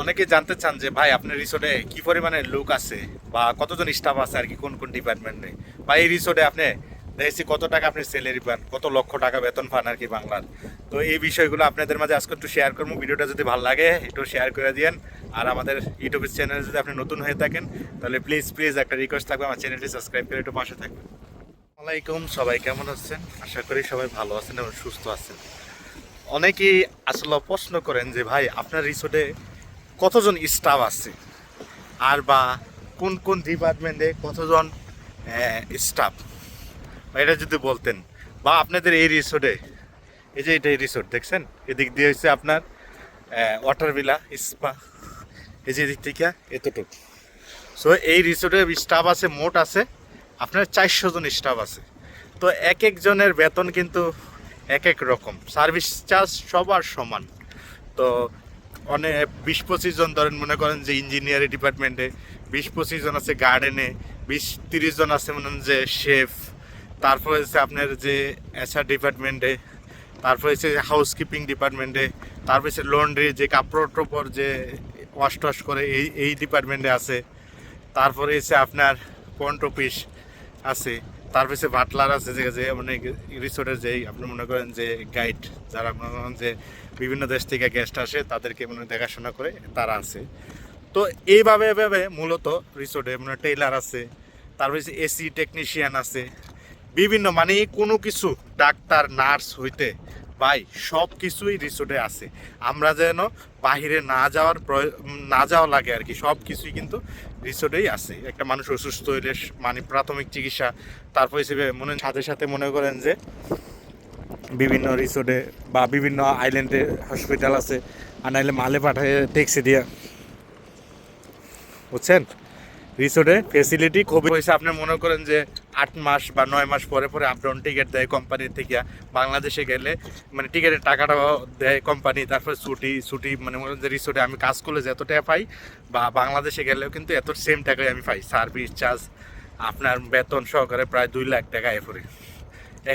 অনেকে জানতে চান যে, ভাই, আপনার রিসোর্টে কি পরিমাণে লোক আছে বা কতজন স্টাফ আছে আর কি কোন কোন ডিপার্টমেন্টে বা এই রিসোর্টে আপনি দেখছি কত টাকা আপনি স্যালারি পান, কত লক্ষ টাকা বেতন পান আর কি বাংলার। তো এই বিষয়গুলো আপনাদের মাঝে আজকে একটু শেয়ার করব। ভিডিওটা যদি ভালো লাগে, একটু শেয়ার করে দিয়েন। আর আমাদের ইউটিউব চ্যানেলে যদি আপনি নতুন হয়ে থাকেন, তাহলে প্লিজ প্লিজ একটা রিকোয়েস্ট থাকবে, আমার চ্যানেলটি সাবস্ক্রাইব করে একটু পাশে থাকবেন। আসসালামাইকুম সবাই কেমন আছেন? আশা করি সবাই ভালো আছেন এবং সুস্থ আছেন। অনেকেই আসলে প্রশ্ন করেন যে, ভাই, আপনার রিসোর্টে কতজন স্টাফ আছে? আর বা কোন কোন ডিপার্টমেন্টে কতজন স্টাফ এটা যদি বলতেন। বা আপনাদের এই রিসোর্টে এই যে এটা এই রিসোর্ট দেখছেন? এদিক দিয়ে হচ্ছে আপনার ওয়াটার ভিলা স্পা এই যে এদিক থেকে এতটুকু। সো এই রিসোর্টের স্টাফ আছে, মোট আছে, আপনার চারশো জন স্টাফ আছে। তো এক একজনের বেতন কিন্তু এক এক রকম। সার্ভিস চার্জ সবার সমান। তো অনেক বিশ পঁচিশ জন ধরেন মনে করেন যে ইঞ্জিনিয়ারিং ডিপার্টমেন্টে বিশ পঁচিশ জন আছে গার্ডেনে বিশ তিরিশ জন আছে মনে যে শেফ তারপর হচ্ছে আপনার যে এসআর ডিপার্টমেন্টে তারপর হচ্ছে হাউসকিপিং ডিপার্টমেন্টে তারপর হচ্ছে লন্ড্রি যে কাপড় টোপর যে ওয়াশ টশ করে, এই এই ডিপার্টমেন্টে আছে। তারপরে হচ্ছে আপনার পন্ট অফিস আছে। তারপর পিছিয়ে বাটলার আছে যে যে মানে রিসোর্টের যেই আপনি মনে করেন যে গাইড যারা মনে করেন যে বিভিন্ন দেশ থেকে গেস্ট আসে, তাদেরকে মানে দেখাশোনা করে তারা আছে। তো এইভাবে, এভাবে মূলত রিসোর্টে মানে টেইলার আছে, তার পিছিয়ে এসি টেকনিশিয়ান আছে, বিভিন্ন মানে কোনো কিছু ডাক্তার নার্স হইতে ভাই সব কিছুই রিসোর্টে আছে। আমরা যেন বাহিরে না যাওয়ার না যাওয়া লাগে আর কি সব কিছুই কিন্তু রিসোর্টেই আছে। একটা মানুষ অসুস্থ হইলে মানে প্রাথমিক চিকিৎসা, তারপর হিসেবে মনে সাথে সাথে মনে করেন যে বিভিন্ন রিসোর্টে বা বিভিন্ন আইল্যান্ডে হসপিটাল আছে, আর নাইলে মালে পাঠায় ট্যাক্সি দিয়ে। বুঝছেন? রিসোর্টে ফেসিলিটি খুবই হয়েছে আপনি মনে করেন যে আট মাস বা নয় মাস পরে পরে আপ ডাউন টিকিট দেয় কোম্পানি থেকে, বাংলাদেশে গেলে মানে টিকিটের টাকাটাও দেয় কোম্পানি তারপর ছুটি ছুটি মানে মনে যে রিসোর্টে আমি কাজ করলে যে এত টাকা পাই, বা বাংলাদেশে গেলেও কিন্তু এত সেম টাকায় আমি পাই। সার্ভিস চার্জ আপনার বেতন সহকারে প্রায় দুই লাখ টাকা এরপরে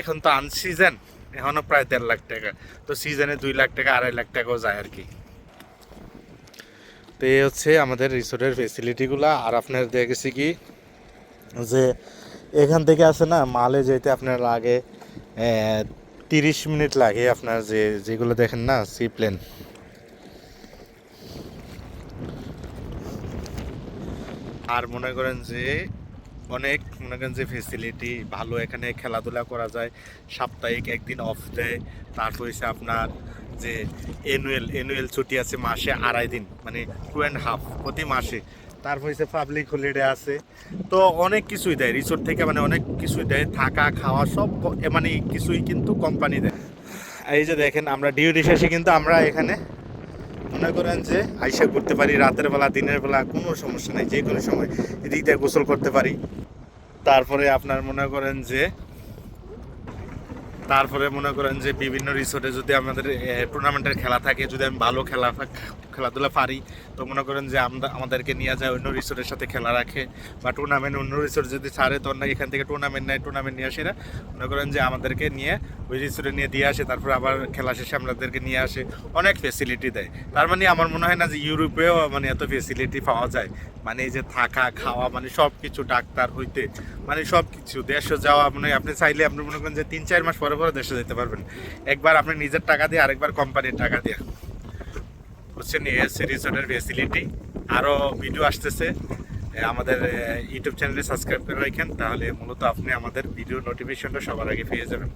এখন তো আনসিজন এখনও প্রায় দেড় লাখ টাকা। তো সিজনে দুই লাখ টাকা, আড়াই লাখ টাকাও যায় আর কি। তো এই হচ্ছে আমাদের রিসোর্টের ফেসিলিটিগুলো আর আপনার দেখেছি কি, যে এখান থেকে আছে না, মালে যেতে আপনার লাগে তিরিশ মিনিট লাগে আপনার যে, যেগুলো দেখেন না সি প্লেন আর মনে করেন যে, অনেক মনে করেন যে ফেসিলিটি ভালো এখানে খেলাধুলা করা যায়, সাপ্তাহিক একদিন অফ দেয়, তারপর হচ্ছে আপনার যে অ্যানুয়াল অ্যানুয়াল ছুটি আছে মাসে আড়াই দিন মানে টু অ্যান্ড হাফ প্রতি মাসে। তারপর হচ্ছে পাবলিক হলিডে আছে। তো অনেক কিছুই দেয় রিসোর্ট থেকে মানে অনেক কিছুই দেয়, থাকা, খাওয়া, সব মানে কিছুই কিন্তু কোম্পানি দেয়। এই যে দেখেন, আমরা ডিউটি শেষে কিন্তু আমরা এখানে মনে করেন যে আইসা করতে পারি, রাতের বেলা, দিনের বেলা, কোনো সমস্যা নেই যে কোনো সময় এদিক দিয়ে গোসল করতে পারি। তারপরে আপনার মনে করেন যে তারপরে মনে করেন যে বিভিন্ন রিসোর্টে যদি আমাদের টুর্নামেন্টের খেলা থাকে, যদি আমি ভালো খেলা খেলাধুলা পারি। তো মনে করেন যে আমরা, আমাদেরকে নিয়ে যায় অন্য রিসোর্টের সাথে খেলা রাখে বা টুর্নামেন্ট অন্য রিসোর্ট যদি ছাড়ে, তো না এখান থেকে টুর্নামেন্ট নেয় টুর্নামেন্ট নিয়ে আসে না মনে করেন যে আমাদেরকে নিয়ে ওই রিসোর্টে নিয়ে দিয়ে আসে, তারপর আবার খেলা শেষে আমাদেরকে নিয়ে আসে। অনেক ফেসিলিটি দেয়। তার মানে আমার মনে হয় না যে ইউরোপেও মানে এত ফেসিলিটি পাওয়া যায়। মানে এই যে থাকা, খাওয়া মানে সব কিছু ডাক্তার হইতে মানে সব কিছু দেশে যাওয়া মানে আপনি চাইলে আপনি মনে করেন যে তিন চার মাস পরে পরে দেশে যেতে পারবেন। একবার আপনি নিজের টাকা দিয়ে, আরেকবার কোম্পানির টাকা দিয়ে। হচ্ছে রিসোর্টের ফেসিলিটি আরও ভিডিও আসতেছে। আমাদের ইউটিউব চ্যানেলে সাবস্ক্রাইব করে রাখেন, তাহলে মূলত আপনি আমাদের ভিডিও নোটিফিকেশনটা সবার আগে পেয়ে যাবেন।